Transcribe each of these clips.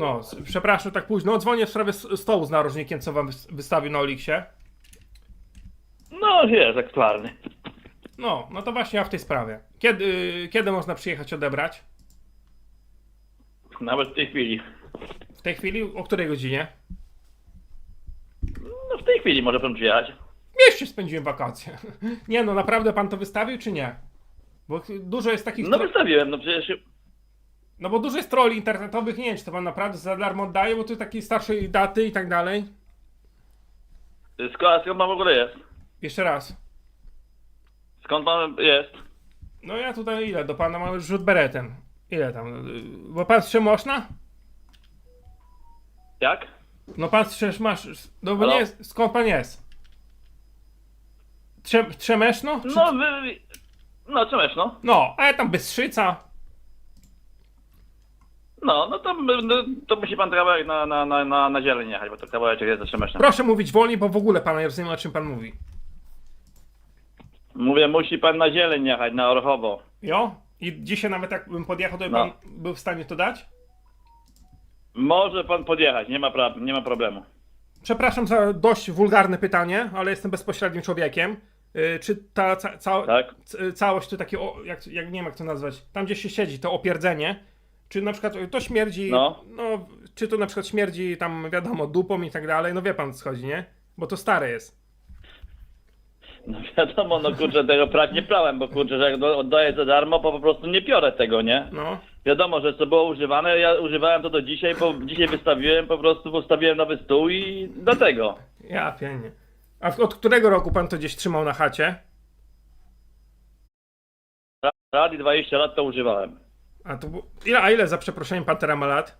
No, przepraszam tak późno. Dzwonię w sprawie stołu z narożnikiem, co wam wys- wystawił na Oliksie. No, jest aktualny. No, no to właśnie ja w tej sprawie. Kiedy, kiedy można przyjechać odebrać? Nawet w tej chwili. W tej chwili? O której godzinie? No, w tej chwili może pan przyjechać. W mieście spędziłem wakacje. Nie no, naprawdę pan to wystawił, czy nie? Bo dużo jest takich... No, wystawiłem, no przecież... No bo dużo jest troli internetowych, nie wiem, czy to pan naprawdę za darmo oddaje, bo to takiej starszej daty i tak dalej. Skąd, skąd pan w ogóle jest? Jeszcze raz. Skąd pan jest? No ja tutaj ile do pana mam rzut beretem. Ile tam? y, Bo pan strze można? Jak? No pan strzesz masz. No bo Halo? nie jest. Skąd pan jest? Trze, trzemeszno? Czy- No, wy... wy- No, czemesz, no? No, a ja tam Bystrzyca. No, no to, no, to musi pan kawałek na, na, na, na, na zieleń jechać, bo to kawałeczek jest za Trzemesznem. Proszę mówić wolniej, bo w ogóle pana nie rozumiem o czym pan mówi. Mówię, musi pan na zieleń jechać, na Orchowo. Jo? I dzisiaj nawet jak bym podjechał, to by No. pan był w stanie to dać? Może pan podjechać, nie ma, pra... nie ma problemu. Przepraszam za dość wulgarne pytanie, ale jestem bezpośrednim człowiekiem. Yy, czy ta ca ca Tak? c- całość to takie, o, jak, jak nie wiem jak to nazwać, tam gdzie się siedzi, to opierdzenie, czy na przykład to śmierdzi, No. no, czy to na przykład śmierdzi tam wiadomo dupą i tak dalej, no wie pan co chodzi, nie? Bo to stare jest. No wiadomo, no kurczę, tego prać nie prałem, bo kurczę, że jak oddaję za darmo, to po prostu nie piorę tego, nie? No, Wiadomo, że co było używane, ja używałem to do dzisiaj, bo dzisiaj wystawiłem, po prostu postawiłem nowy stół i do tego. ja pięknie. A od którego roku pan to gdzieś trzymał na chacie? Rad i 20 lat to używałem. A to ile, a ile za przeproszeniem pan teraz ma lat?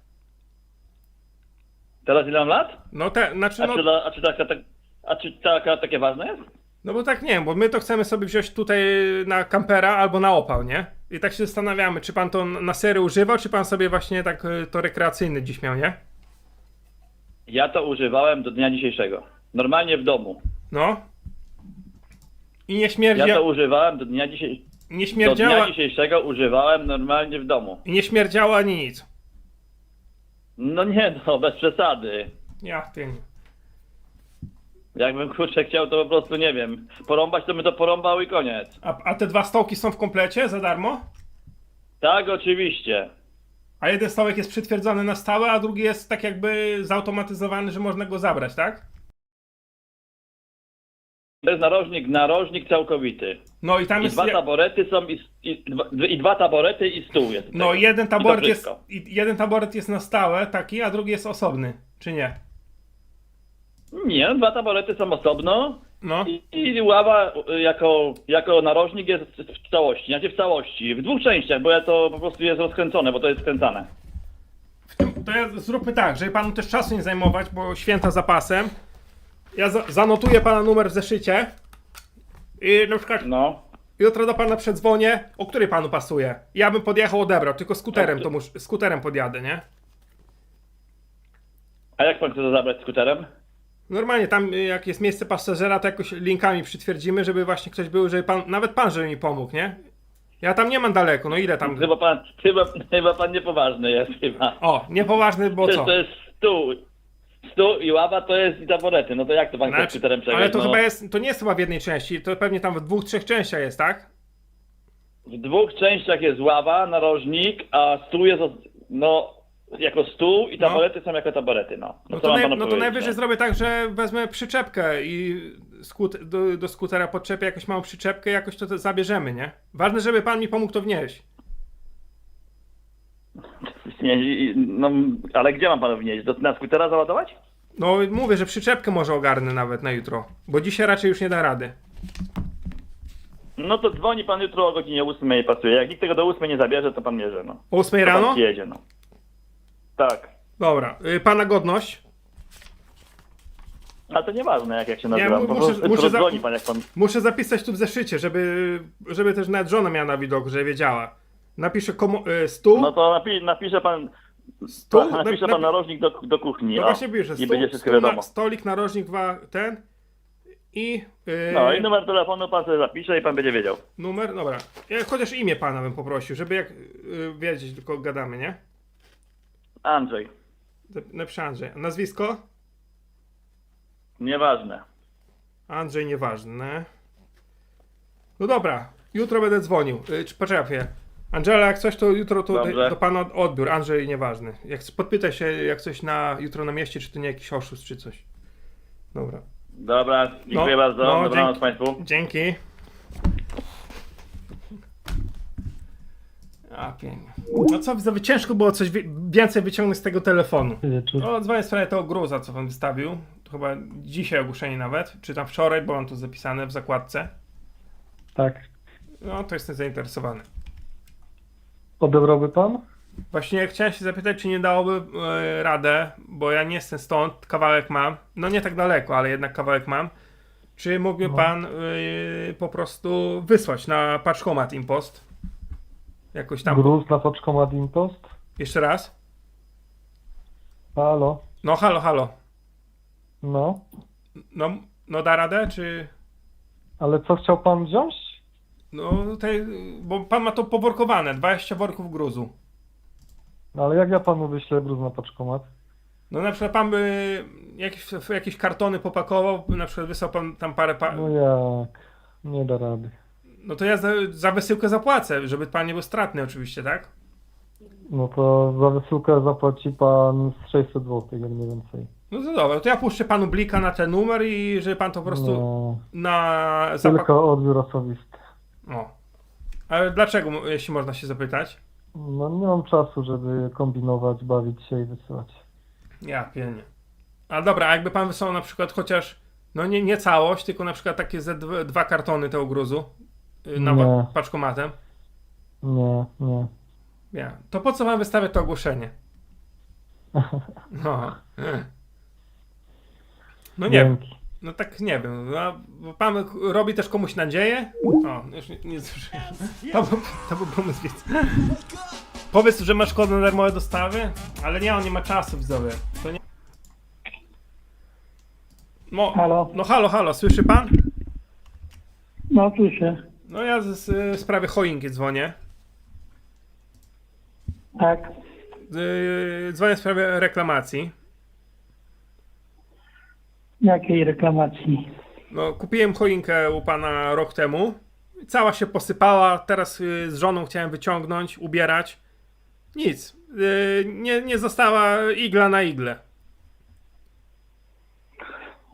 Teraz ile mam lat? No te, znaczy A no, czy, la- a czy, taka, tak, a czy taka, takie ważne jest? no bo tak nie wiem, bo my to chcemy sobie wziąć tutaj na kampera albo na opał, nie? I tak się zastanawiamy, czy pan to na serio używał, czy pan sobie właśnie tak y, to rekreacyjny dziś miał, nie? Ja to używałem do dnia dzisiejszego. Normalnie w domu. No. I nie śmierdzi, Ja to używałem do dnia, dzisiaj, nie do dnia śmierdziała, dzisiejszego używałem normalnie w domu. nie śmierdziała ani nic. No nie no, bez przesady. Ja pięknie. Jakbym kurczę chciał to po prostu, nie wiem, porąbać, to by to porąbał i koniec. A, a te dwa stołki są w komplecie za darmo? Tak, oczywiście. A jeden stołek jest przytwierdzony na stałe, a drugi jest tak jakby zautomatyzowany, że można go zabrać, tak? To jest narożnik, narożnik całkowity. No i tam I jest. dwa taborety są i, i, dwa, i dwa taborety i stół jest. No tego. jeden I taboret jest. wszystko. i Jeden taboret jest na stałe taki, a drugi jest osobny, czy nie? Nie, dwa taborety są osobno No. i, i ława jako, jako narożnik jest w całości, znaczy w całości, w dwóch częściach, bo ja to po prostu jest rozkręcone, bo to jest skręcane. Tym, to ja zróbmy tak, żeby panu też czasu nie zajmować, bo święta za pasem. Ja za, zanotuję pana numer w zeszycie. I na przykład No. jutro do pana przedzwonię, o której panu pasuje. Ja bym podjechał, odebrał, tylko skuterem to mus, skuterem podjadę, nie? A jak pan chce to zabrać skuterem? Normalnie tam y, jak jest miejsce pasażera, to jakoś linkami przytwierdzimy, żeby właśnie ktoś był, żeby pan, nawet pan, żeby mi pomógł, nie? Ja tam nie mam daleko, no ile tam? Chyba pan, chyba, chyba pan niepoważny jest chyba. O, niepoważny, bo Przecież co? to jest stół. Stół i ława to jest i taborety. No to jak to pan Znaczy, skuterem przebiec? ale to no, chyba jest, to nie jest chyba w jednej części, to pewnie tam w dwóch, trzech częściach jest, tak? W dwóch częściach jest ława, narożnik, a stół jest no, jako stół i No. taborety są jako taborety. No, No co to, naj, no to najwyżej no? zrobię tak, że wezmę przyczepkę i skut, do, do skutera podczepię jakąś małą przyczepkę i jakoś to, to zabierzemy, nie? Ważne, żeby pan mi pomógł to wnieść. No, ale gdzie mam panu wnieść? Do, na skutera załadować? No mówię, że przyczepkę może ogarnę nawet na jutro, bo dzisiaj raczej już nie da rady. No to dzwoni pan jutro o godzinie 8 i pasuje. Jak nikt tego do 8 nie zabierze, to pan bierze, no. O 8 To pan rano? przyjedzie, no. Tak. Dobra, y, pana godność? Ale to nieważne, jak, jak się Nie, nazywam. mu- po muszę- prostu muszę za- dzwoni pan, jak pan... Muszę zapisać tu w zeszycie, żeby, żeby też nawet żona miała na widoku, żeby wiedziała. Napiszę komu, y, stół, No to napi napisze pan... stół, napisze napi- pan narożnik do, do kuchni. No o, właśnie piszę, I stół, będzie wszystko stół na, wiadomo. stolik, narożnik, dwa, ten i yy, No i numer telefonu pan sobie zapisze i pan będzie wiedział. numer, dobra. Ja chociaż imię pana bym poprosił, żeby jak yy, wiedzieć, tylko gadamy, nie? Andrzej. Zap- Napiszę Andrzej. A Nazwisko? Nieważne. Andrzej nieważne. No dobra, jutro będę dzwonił. Y, czy poczekaj. Angela, jak coś, to jutro to Dobrze. do pana odbiór. Andrzej nieważny. Jak podpytaj się, jak coś na jutro na mieście, czy to nie jakiś oszust, czy coś. Dobra. Dobra, dziękuję No, bardzo. no, Dobranoc dzięki. Państwu. Dzięki. A pięknie. No co, widzowie, ciężko było coś wi- więcej wyciągnąć z tego telefonu. No, dzwonię w sprawie tego gruza, co pan wystawił. To chyba dzisiaj ogłoszenie nawet, czy tam wczoraj, bo mam tu zapisane w zakładce. Tak. No, to jestem zainteresowany. Odebrałby pan? Właśnie chciałem się zapytać, czy nie dałoby e, radę, bo ja nie jestem stąd, kawałek mam. No nie tak daleko, ale jednak kawałek mam. Czy mógłby No. pan e, po prostu wysłać na paczkomat impost? Jakoś tam. Gruz na paczkomat Impost? Jeszcze raz? Halo? No halo, halo. No. No, no da radę, czy... Ale co chciał pan wziąć? No tutaj, bo pan ma to poworkowane, 20 worków gruzu. No ale jak ja panu wyślę gruz na paczkomat? No na przykład pan by jakieś, jakieś kartony popakował, na przykład wysłał pan tam parę... Pa... No jak? Nie da rady. No to ja za, za wysyłkę zapłacę, żeby pan nie był stratny oczywiście, tak? No to za wysyłkę zapłaci pan z 600 zł, jak mniej więcej. No to dobra, to ja puszczę panu blika na ten numer i żeby pan to po prostu No, na zapak... tylko odbiór osobisty. O. Ale dlaczego, jeśli można się zapytać? No nie mam czasu, żeby kombinować, bawić się i wysyłać. Ja pienię. A dobra, a jakby pan wysłał na przykład chociaż, no nie, nie całość, tylko na przykład takie ze dwa, dwa kartony tego gruzu y, na Nie. paczkomatem. Nie, nie. Ja. To po co wam wystawię to ogłoszenie? No. No nie. Dzięki. No tak nie wiem. No, bo pan robi też komuś nadzieję? O, już nie, nie. To był, to był pomysł, więc. Powiedz, że masz kod na darmowe dostawy, ale nie, on nie ma czasu widzowie. To nie. No, Halo, no halo, halo, słyszy pan? no słyszę. No ja z, z w sprawie choinki dzwonię. Tak, Yy, dzwonię w sprawie reklamacji. Jakiej reklamacji? No, kupiłem choinkę u pana rok temu. Cała się posypała. Teraz y, z żoną chciałem wyciągnąć, ubierać. Nic. Y, nie, nie została igla na igle.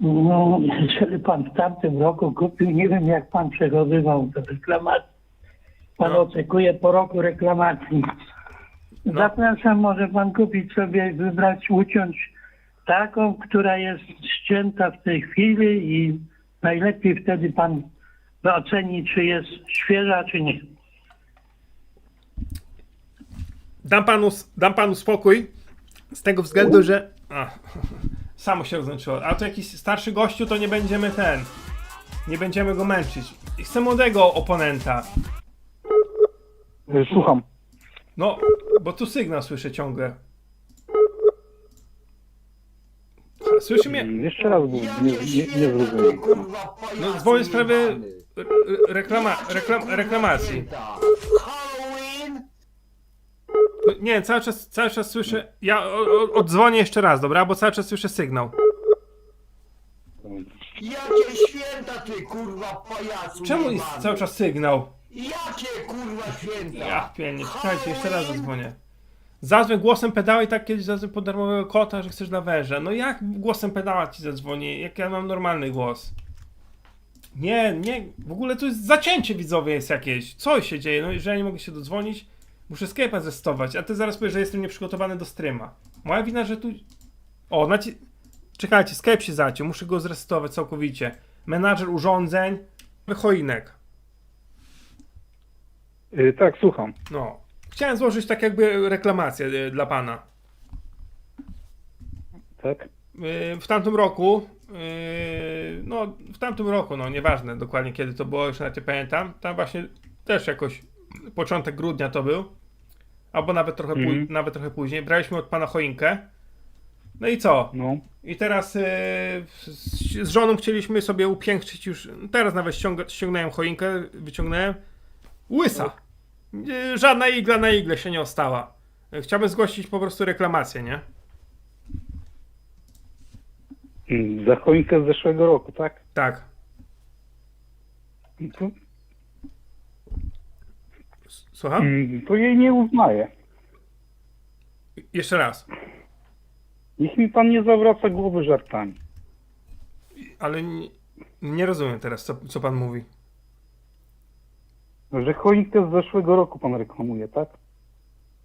No, jeżeli pan w tamtym roku kupił, nie wiem jak pan przechowywał do reklamacji. Pan No. oczekuje po roku reklamacji. Zapraszam, może pan kupić sobie, wybrać, uciąć taką, która jest ścięta w tej chwili i najlepiej wtedy pan oceni, czy jest świeża, czy nie. Dam panu, dam panu spokój. Z tego względu, że. A, samo się rozłączyło. A to jakiś starszy gościu, to nie będziemy ten. Nie będziemy go męczyć. Chcę młodego oponenta. Słucham. No, bo tu sygnał słyszę ciągle. Słyszy mnie? Jeszcze raz, bo nie, nie, nie zrozumiałem. No, dzwonię w sprawie re- re- reklama, reklam, reklamacji. No, nie, cały czas, cały czas słyszę. Ja o, o, odzwonię jeszcze raz, dobra? Bo cały czas słyszę sygnał. Jakie święta ty kurwa pajacu Czemu jest jebany? cały czas sygnał? Jakie kurwa święta? Ja pięknie, czekajcie, jeszcze raz zadzwonię. Zadzwoń głosem pedała i tak kiedyś zadzwoń po darmowego kota, że chcesz na węża. No jak głosem pedała ci zadzwoni, jak ja mam normalny głos? Nie, nie, w ogóle to jest zacięcie widzowie jest jakieś. Co się dzieje? No jeżeli nie mogę się dodzwonić, muszę Skype'a zestować, a ty zaraz powiesz, że jestem nieprzygotowany do streama. Moja wina, że tu... O, naci... Czekajcie, Skype się zaciął, muszę go zresetować całkowicie. Menadżer urządzeń, choinek. Y, tak, słucham. No. Chciałem złożyć tak jakby reklamację y, dla pana. Tak? Y, w tamtym roku, y, no w tamtym roku, no nieważne dokładnie kiedy to było, już nawet nie pamiętam, tam właśnie też jakoś początek grudnia to był, albo nawet trochę, Mhm. nawet trochę później, braliśmy od pana choinkę. No i co? No. I teraz z, z żoną chcieliśmy sobie upiększyć już. Teraz nawet ściąga, ściągnąłem choinkę, wyciągnąłem. Łysa. Żadna igla na igle się nie ostała. Chciałbym zgłosić po prostu reklamację, nie? Za choinkę z zeszłego roku, tak? Tak. To, Słucham? mm, to jej nie uznaję. Jeszcze raz. Niech mi pan nie zawraca głowy żartami. Ale nie, nie rozumiem teraz, co, co pan mówi. Że choinkę z zeszłego roku pan reklamuje, tak?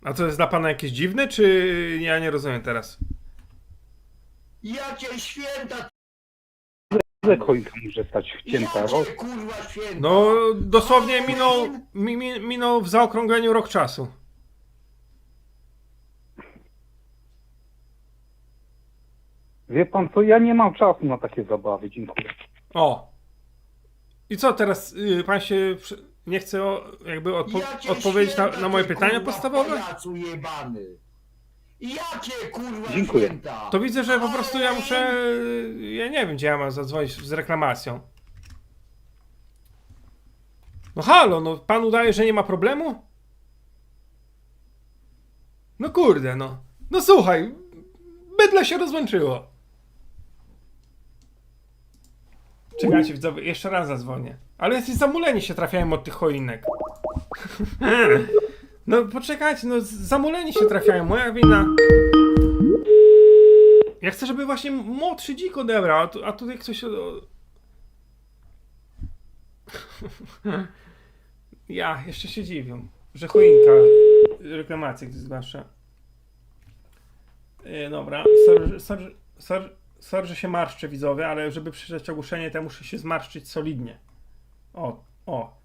A to jest dla pana jakieś dziwne, czy ja nie rozumiem teraz? Jakie święta, Ile choinka może stać wcięta? Rok? jakie kurwa święta? No, dosłownie minął, mi, mi, minął w zaokrągleniu rok czasu. Wie pan co, ja nie mam czasu na takie zabawy, dziękuję. O! I co teraz, y, pan się przy- nie chce o, jakby odpo Jakie odpowiedzieć na, święta, na moje ty, pytania kurwa, podstawowe? pajacu jebany. Jakie kurwa Dziękuję. święta? To widzę, że po prostu ja muszę, ja nie wiem, gdzie ja mam zadzwonić z reklamacją. No halo, no pan udaje, że nie ma problemu? No kurde, no. No słuchaj, bydle się rozłączyło. Czekajcie, widzowie, jeszcze raz zadzwonię. Ale jacyś zamuleni się trafiają od tych choinek. No poczekajcie, no zamuleni się trafiają, moja wina. Ja chcę, żeby właśnie młodszy dzik odebrał, a, tu, a tutaj ktoś... Ja, jeszcze się dziwię, że choinka reklamację gdy zgłasza. Yy, dobra, sorry, sorry, sorry, że się marszczę widzowie, ale żeby przeczytać ogłoszenie, to muszę się zmarszczyć solidnie. O, o.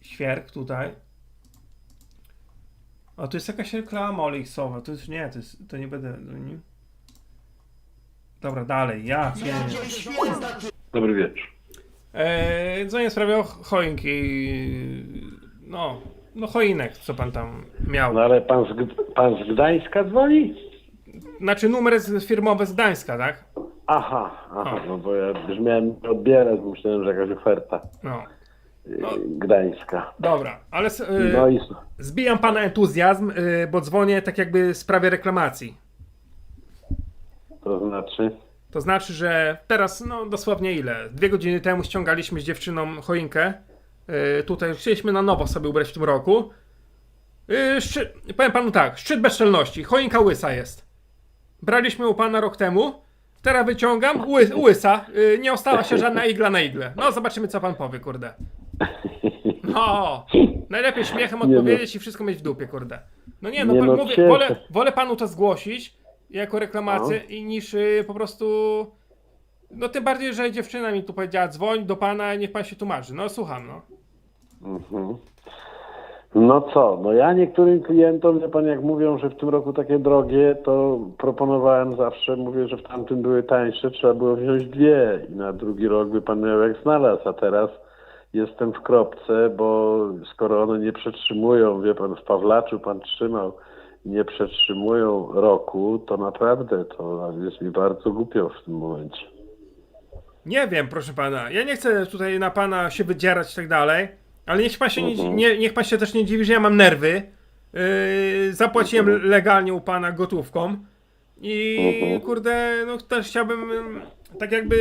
Świerk tutaj. O, to jest jakaś reklama olejsowa, to jest, nie, to jest, to nie będę. Dobra, dalej, ja pieniądze. Dobry wieczór. Eee, dzwonię w sprawie o choinki. No, no choinek, co pan tam miał. No ale pan z, pan z Gdańska dzwoni? Znaczy numer jest firmowy z Gdańska, tak? Aha, aha, no bo ja już miałem odbierać, myślałem, że jakaś oferta No, No. Gdańska. dobra, ale s- No i zbijam pana entuzjazm, e, bo dzwonię tak jakby w sprawie reklamacji. to znaczy, To znaczy, że teraz, no dosłownie ile? Dwie godziny temu ściągaliśmy z dziewczyną choinkę. Yy, tutaj chcieliśmy na nowo sobie ubrać w tym roku. Yy, szczy... Powiem panu tak, szczyt bezczelności. Choinka łysa jest. Braliśmy u pana rok temu. Teraz wyciągam, ły, łysa. Yy, nie ostała się żadna igla na igle. No zobaczymy, co pan powie, kurde. No, najlepiej śmiechem Nie no. odpowiedzieć i wszystko mieć w dupie, kurde. No nie, no, Nie pan, no, mówię, cieszę. wolę, wolę panu to zgłosić jako reklamację i niż y, po prostu. No tym bardziej, że dziewczyna mi tu powiedziała, dzwoń do pana, niech pan się tłumaczy. No słucham, no. mhm. No co, no ja niektórym klientom, wie pan, jak mówią, że w tym roku takie drogie, to proponowałem zawsze, mówię, że w tamtym były tańsze, trzeba było wziąć dwie i na drugi rok by pan miał jak znalazł, a teraz jestem w kropce, bo skoro one nie przetrzymują, wie pan, w Pawlaczu pan trzymał, nie przetrzymują roku, to naprawdę to jest mi bardzo głupio w tym momencie. Nie wiem, proszę pana. Ja nie chcę tutaj na pana się wydzierać i tak dalej, ale niech pan się, nie, Mhm. nie, niech pan się też nie dziwi, że ja mam nerwy. Yy, zapłaciłem Mhm. legalnie u pana gotówką. I Mhm. kurde, no też chciałbym, ym, tak jakby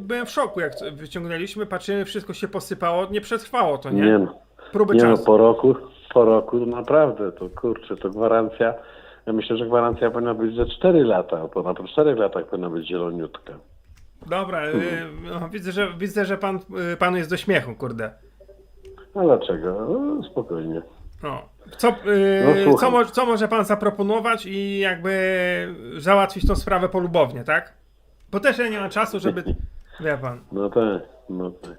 byłem w szoku, jak wyciągnęliśmy, patrzymy, wszystko się posypało, nie przetrwało to, nie? Nie no. Próby Nie no, czasu. po roku, po roku naprawdę, to kurczę, to gwarancja, ja myślę, że gwarancja powinna być za 4 lata, bo na po 4 latach powinna być zieloniutka. Dobra, yy, no, widzę, że, widzę, że pan, yy, panu jest do śmiechu, kurde. A dlaczego? No, spokojnie. No. Co, No, yy, słucham. co, mo- co może pan zaproponować i jakby załatwić tą sprawę polubownie, tak? Bo też ja nie mam czasu, żeby. Wie pan. No tak, no tak.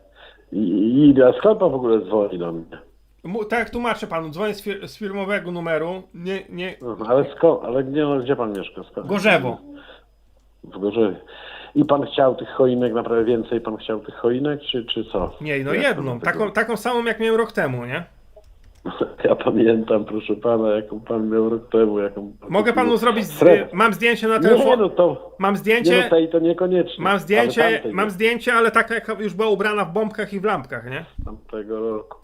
I, i, i a skąd pan w ogóle dzwoni do mnie? Mu, tak tłumaczę panu, dzwonię z, fir- z firmowego numeru. Nie, nie. No, ale skąd, ale gdzie, no, gdzie pan mieszka? Skąd? Gorzewo. W Gorzewie. I pan chciał tych choinek, naprawdę więcej pan chciał tych choinek, czy, czy co? Nie, no jedną. Taką, taką samą jak miałem rok temu, nie? Ja pamiętam, proszę pana, jaką pan miał rok temu, jaką... Mogę panu zrobić. Z, Fred. mam zdjęcie na Nie, telefon. no to... Mam Nie, zdjęcie. no tej to niekoniecznie. Mam zdjęcie, ale tamtej, mam nie, zdjęcie, ale taka jak już była ubrana w bombkach i w lampkach, nie? Tamtego roku.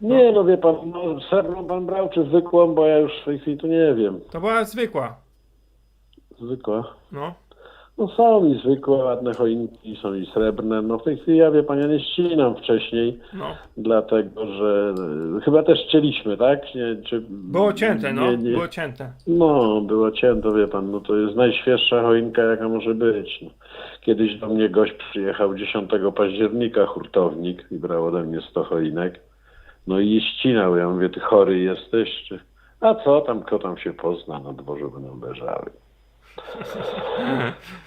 Nie, no wie pan, no, srebrną pan brał, czy zwykłą, bo ja już w tej chwili to nie wiem. To była zwykła. Zwykła. No. No są i zwykłe, ładne choinki, są i srebrne. No w tej chwili ja wie pan, ja nie ścinam wcześniej, No. dlatego że e, chyba też chcieliśmy, tak? Nie, czy, Było cięte, no. nie, nie. Było cięte. No, było cięte, wie pan, no to jest najświeższa choinka, jaka może być. No. Kiedyś do mnie gość przyjechał 10 października, hurtownik, i brał ode mnie 100 choinek. No i ścinał, ja mówię, ty chory jesteś? Czy... A co tam, kto tam się pozna, na dworze będą leżały.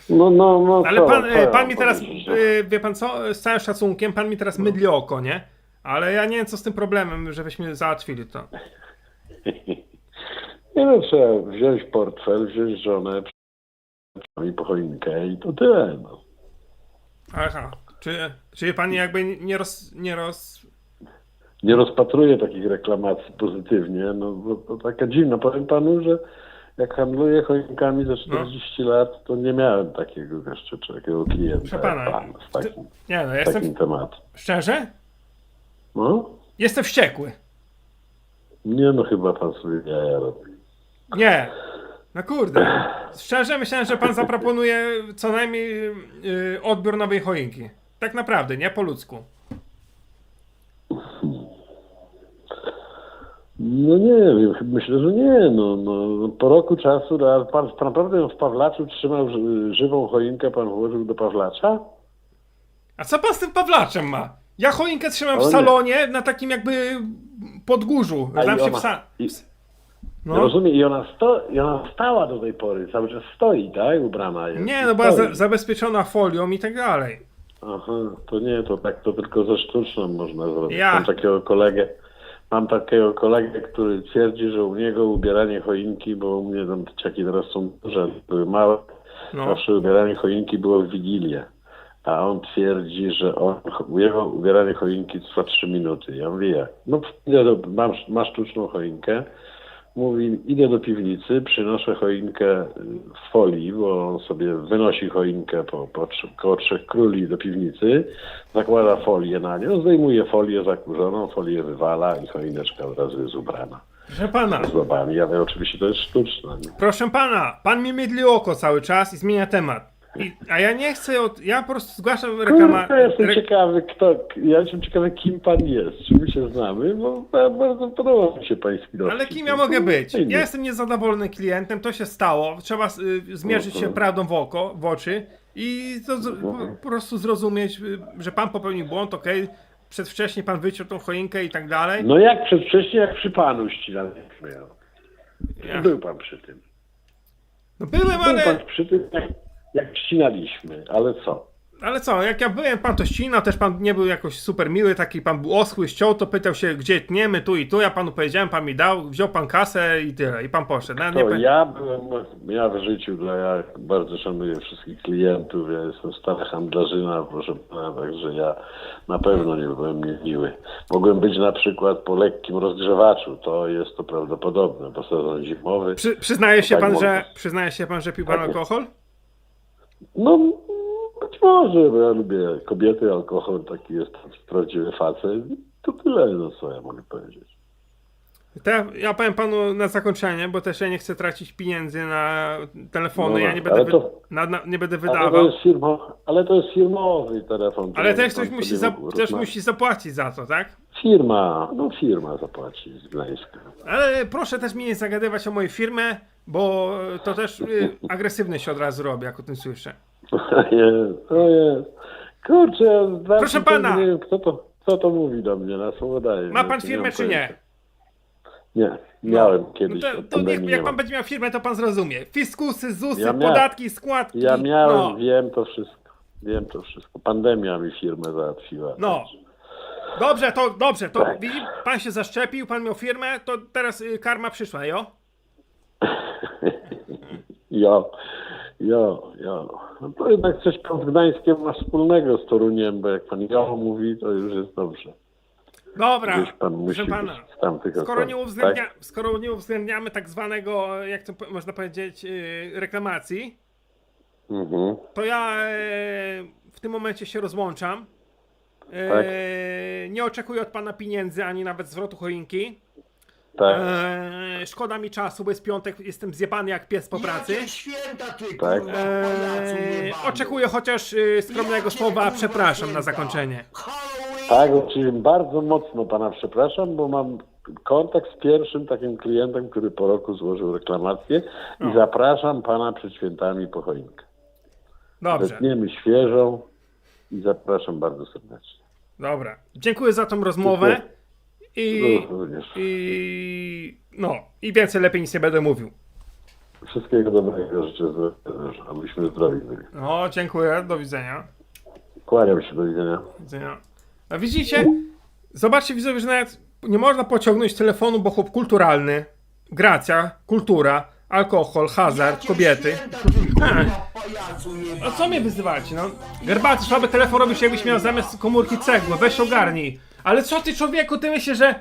No, no, no, Ale co, pan, co e, ja pan mi teraz, no? e, wie pan co, z całym szacunkiem, pan mi teraz mydli oko, nie? Ale ja nie wiem, co z tym problemem, żebyśmy załatwili to. Nie no, trzeba wziąć portfel, wziąć żonę, i po choinkę i to tyle, no. Aha. Czy, czyli pan jakby nie roz, nie roz... nie rozpatruję takich reklamacji pozytywnie, no bo to taka dziwna. Powiem panu, że jak handluję choinkami No. za 40 lat, to nie miałem takiego jeszcze takiego klienta Proszę pana, pan z takim, Nie no, ja z jestem, takim tematem. szczerze, No? jestem wściekły. Nie no, chyba pan sobie jaja robi. Nie. No kurde. Szczerze myślałem, że pan zaproponuje co najmniej y, odbiór nowej choinki. Tak naprawdę, nie po ludzku. No nie wiem, myślę, że nie. No, no, po roku czasu, a pan, naprawdę w Pawlaczu trzymał ży- żywą choinkę, pan włożył do Pawlacza? A co pan z tym Pawlaczem ma? Ja choinkę trzymam w salonie na takim jakby podgórzu. A Znam się ona- w sa... i- No. Rozumiem, i ona, sto, i ona stała do tej pory, cały czas stoi, tak? Ubrana jest. Nie, no była za, zabezpieczona folią i tak dalej. Aha, to nie, to tak to tylko ze sztuczną można zrobić. Ja. Mam takiego kolegę, mam takiego kolegę, który twierdzi, że u niego ubieranie choinki, bo u mnie tam dzieciaki teraz są duże, były małe, No. zawsze ubieranie choinki było w Wigilię. A on twierdzi, że on, u jego ubieranie choinki trwa 3 minuty. Ja mówię jak? No do, mam, ma sztuczną choinkę, Mówi, idę do piwnicy, przynoszę choinkę w folii, bo on sobie wynosi choinkę po, po trz- koło trzech króli do piwnicy, zakłada folię na nią, zdejmuje folię zakurzoną, folię wywala i choineczka od razu jest ubrana. Proszę pana, Z łobami, ale oczywiście to jest sztuczne. Nie? proszę pana, pan mi mydli oko cały czas i zmienia temat. I, a ja nie chcę, od, ja po prostu zgłaszam reklamację. Kurwa, jestem ciekawy, kto, ja jestem ciekawy, kim pan jest, czy my się znamy, bo ba- bardzo podoba mi się pański dowcip. Ale kim ja mogę być? Ja jestem niezadowolony klientem, to się stało. Trzeba y, zmierzyć się prawdą w oko, w oczy i to, z- po, po prostu zrozumieć, y, że pan popełnił błąd, okej, przedwcześnie pan wyciął tą choinkę i tak dalej. No jak przedwcześnie, jak przy panu ścinaliśmy. Ja. Był pan przy tym. No byłem, Był pan ale, przy tym, jak, jak ścinaliśmy, ale co? ale co, jak ja byłem, pan to ścinał, też pan nie był jakoś super miły, taki pan był oschły, ściął, to pytał się, gdzie tniemy, tu i tu, ja panu powiedziałem, pan mi dał, wziął pan kasę i tyle, i pan poszedł. Nie To ja byłem, ja w życiu, dla ja bardzo szanuję wszystkich klientów, ja jestem stara handlarzyna, proszę pana, także ja na pewno nie byłem niemiły. Mogłem być na przykład po lekkim rozgrzewaczu, to jest to prawdopodobne, bo sezon zimowy. Przy, przyznaje się Tak pan, że przyznaje się pan, że pił pan Tak alkohol? No, być może, bo ja lubię kobiety, alkohol, taki jest prawdziwy facet. To tyle, no co ja mogę powiedzieć. To ja, ja powiem panu na zakończenie, bo też ja nie chcę tracić pieniędzy na telefony, No, ja nie będę, ale wy, to- na, na, nie będę Ale to wydawał. jest, firmo, ale to jest firmowy telefon. to Ale też ktoś musi, za, też musi zapłacić za to, tak? Firma, no firma zapłaci z Gdańska. Ale proszę też mnie nie zagadywać o mojej firmie, bo to też y, agresywny się od razu robi, jak o tym słyszę. jest, to jest. Kurczę, Proszę pana! Nie wiem, kto to, kto to mówi do mnie na słowo daje. Ma pan firmę czy nie? Nie, miałem No kiedyś. to, od to niech, jak pan będzie miał firmę, to pan zrozumie. Fiskusy, ZUSy, Ja podatki, składki. Ja miałem, No, wiem to wszystko. Wiem to wszystko. Pandemia mi firmę załatwiła. no. Dobrze, to dobrze, to Tak. widzi, pan się zaszczepił, pan miał firmę, to teraz y, karma przyszła, jo? Jo, jo, jo. No to jednak coś pan z Gdańskiem ma wspólnego z Toruniem, bo jak pan jo mówi, to już jest dobrze. Dobra, Gdzieś pan musi pana. z tamtych Skoro nie, uwzględnia, tak? skoro nie uwzględniamy tak zwanego, jak to można powiedzieć, yy, reklamacji, Mhm. to ja e, w tym momencie się rozłączam. E, Tak. Nie oczekuję od pana pieniędzy, ani nawet zwrotu choinki. Tak, Eee, szkoda mi czasu, bo jest piątek, jestem zjebany jak pies po pracy. Jakie święta ty, Tak. kurwa, pajacu Eee, jebany. oczekuję chociaż y, skromnego Jakie, słowa kurwa, przepraszam na święta? zakończenie. Halloween! tak, oczywiście bardzo mocno pana przepraszam, bo mam kontakt z pierwszym takim klientem, który po roku złożył reklamację i zapraszam pana przed świętami po choinkę. Dobrze, Zetniemy świeżą i zapraszam bardzo serdecznie. dobra. Dziękuję za tą rozmowę i, Również. i no, i więcej lepiej nic nie będę mówił. Wszystkiego dobrego życzę, abyśmy zdrowi byli. No, dziękuję, do widzenia. Kłaniam się, do widzenia. Do widzenia. A widzicie? Zobaczcie widzowie, że nawet nie można pociągnąć telefonu, bo chłop kulturalny, gracja, kultura, alkohol, hazard, kobiety. A co mnie wyzywacie, no? Gerbaty, słaby telefon robisz, jakbyś miał zamiast komórki cegłę, weź ogarnij. Ale co ty człowieku, ty myślisz, że,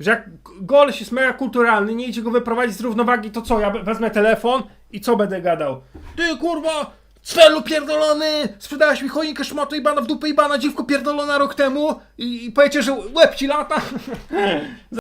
że jak goleś jest mega kulturalny, nie idzie go wyprowadzić z równowagi, to co, ja wezmę telefon i co będę gadał? Ty kurwa, cwelu pierdolony, sprzedałeś mi choinkę szmato i bana w dupę i bana dziwko pierdolona rok temu i, i powiecie, że łeb ci lata?